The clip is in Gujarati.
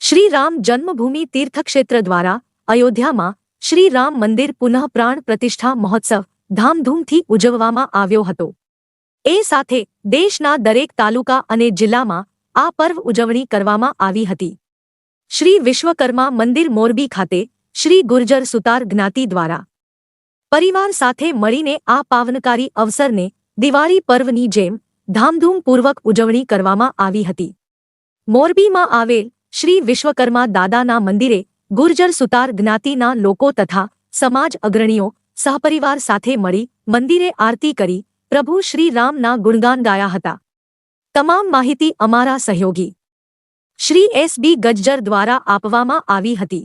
શ્રી રામ જન્મભૂમિ તીર્થક્ષેત્ર દ્વારા અયોધ્યામાં શ્રી રામ મંદિર પુનઃ પ્રાણ પ્રતિષ્ઠા મહોત્સવ ધામધૂમથી ઉજવવામાં આવ્યો હતો. એ સાથે દેશના દરેક તાલુકા અને જિલ્લામાં આ પર્વ ઉજવણી કરવામાં આવી હતી. શ્રી વિશ્વકર્મા મંદિર મોરબી ખાતે શ્રી ગુર્જર સુતાર જ્ઞાતિ દ્વારા પરિવાર સાથે મળીને આ પાવનકારી અવસરને દિવાળી પર્વની જેમ ધામધૂમપૂર્વક ઉજવણી કરવામાં આવી હતી. મોરબીમાં આવેલ શ્રી વિશ્વકર્મા દાદાના મંદિરે ગુર્જર સુતાર જ્ઞાતિના લોકો તથા સમાજ અગ્રણીઓ સહપરિવાર સાથે મળી મંદિરે આરતી કરી પ્રભુ શ્રી રામના ગુણગાન ગાયા હતા. તમામ માહિતી અમારા સહયોગી. શ્રી એસ બી ગજ્જર દ્વારા આપવામાં આવી હતી.